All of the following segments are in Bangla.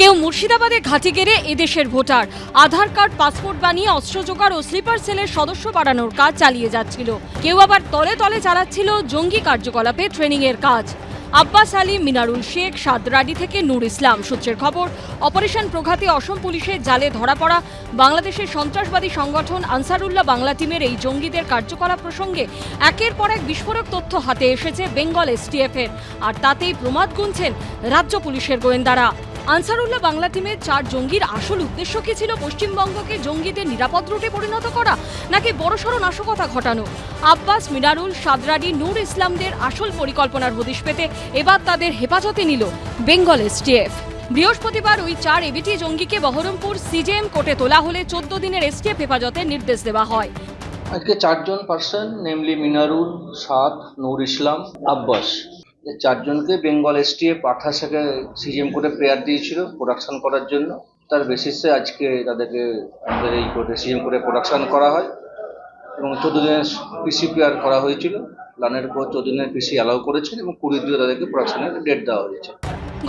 কেউ মুর্শিদাবাদে ঘাঁটি গেড়ে এদেশের ভোটার। আধার কার্ড, পাসপোর্ট বানিয়ে অস্ত্র জোগাড় ও স্লিপার সেলের সদস্য বাড়ানোর কাজ চালিয়ে যাচ্ছিল। কেউ আবার তলে তলে চালাচ্ছিল জঙ্গি কার্যকলাপে ট্রেনিংয়ের কাজ। আব্বাস আলী, মিনারুল শেখ, সাদরাডি থেকে নূর ইসলাম। সূত্রের খবর, অপারেশন প্রঘাতে অসম পুলিশের জালে ধরা পড়া বাংলাদেশের সন্ত্রাসবাদী সংগঠন আনসারুল্লাহ বাংলা টিমের এই জঙ্গিদের কার্যকলাপ প্রসঙ্গে একের পর এক বিস্ফোরক তথ্য হাতে এসেছে বেঙ্গল এসটিএফ এর আর তাতেই প্রমাদ গুনছেন রাজ্য পুলিশের গোয়েন্দারা। আনসারুল্লাহ বাংলা টিমের চার জঙ্গির আসল উদ্দেশ্য কি ছিল পশ্চিমবঙ্গকে জঙ্গিদের নিরাপদ রুটে পরিণত করা, নাকি বড়সড় নাশকতা ঘটানো? আব্বাস, মিনারুল, সাদরাডি, নূর ইসলামদের আসল পরিকল্পনার হদিশ পেতে এবার তাদের হেফাজতে নিল বেঙ্গল এসটিএফ। বৃহস্পতিবার ওই চার এবিটি জঙ্গিকে বহরমপুর সিজেএম কোর্টে তোলা হলে চোদ্দ দিনের এসটিএফ হেফাজতের নির্দেশ দেওয়া হয়। আজকে চারজন পার্সন নেমলি মিনারুল, সাদ, নূর ইসলাম, আব্বাস। চারজনকে বেঙ্গল এসটিএফ পাঠা থেকে সিজিএম কোর্টে প্রেয়ার দিয়েছিল প্রোডাকশন করার জন্য। তার বেসিসে আজকে তাদেরকে আমাদের এই কোর্টে সিজিএম কোর্টে প্রোডাকশন করা হয়। এবং চোদ্দ দিনের পিসি প্রেয়ার করা হয়েছিল। লানের পর চোদ্দ দিনের পিসি অ্যালাউ করেছেন এবং কুড়ি দিয়ে তাদেরকে প্রোডাকশনের ডেট দেওয়া হয়েছে।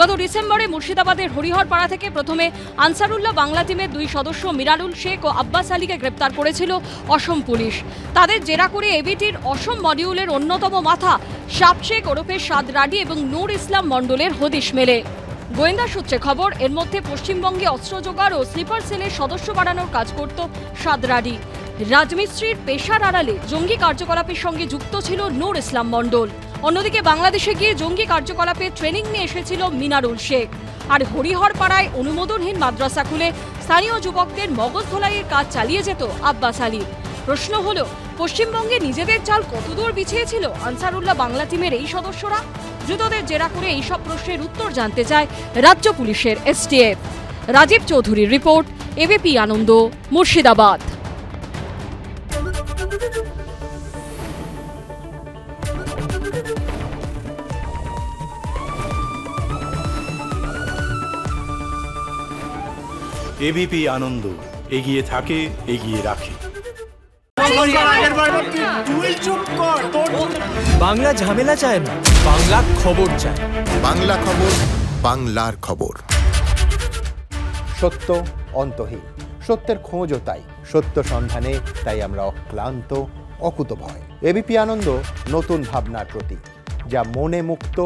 গত ডিসেম্বরে মুর্শিদাবাদের হরিহরপাড়া থেকে প্রথমে আনসারুল্লাহ বাংলা টিমের দুই সদস্য মিরারুল শেখ ও আব্বাস আলীকে গ্রেপ্তার করেছিল অসম পুলিশ। তাদের জেরা করে এবিটির অসম মডিউলের অন্যতম মাথা সাপ শেখ ওরফে সাদ রাডি এবং নূর ইসলাম মণ্ডলের হদিশ মেলে। গোয়েন্দা সূত্রে খবর, এর মধ্যে পশ্চিমবঙ্গে অস্ত্র জোগাড় ও স্লিপার সেলের সদস্য বাড়ানোর কাজ করত সাদ রাডি। রাজমিস্ত্রির পেশার আড়ালে জঙ্গি কার্যকলাপের সঙ্গে যুক্ত ছিল নূর ইসলাম মণ্ডল। অন্যদিকে বাংলাদেশে গিয়ে জঙ্গি কার্যকলাপে ট্রেনিং নিয়ে এসেছিল মিনারুল শেখ। আর হরিহরপাড়ায় অনুমোদনহীন মাদ্রাসা খুলে স্থানীয় যুবকদের মগজ ধোলাইয়ের কাজ চালিয়ে যেত আব্বাস আলী। প্রশ্ন হলো, পশ্চিমবঙ্গে নিজেদের চাল কতদূর বিছিয়েছিল? আনসারুল্লাহ বাংলা টিমের এই সদস্যরা? দ্রুতদের জেরা করে এইসব প্রশ্নের উত্তর জানতে চায় রাজ্য পুলিশের এসটিএফ রাজীব চৌধুরীর report ABP Ananda, Murshidabad. ABP Ananda এগিয়ে থাকে এগিয়ে রাখে। বাংলা ঝামেলা চায় না বাংলা খবর চায়। বাংলা খবর বাংলার খবর। সত্য অন্তহীন সত্যের খোঁজও তাই। সত্য সন্ধানে তাই আমরা অক্লান্ত অকুতভয়। এবিপি আনন্দ নতুন ভাবনার প্রতীক যা মনে মুক্ত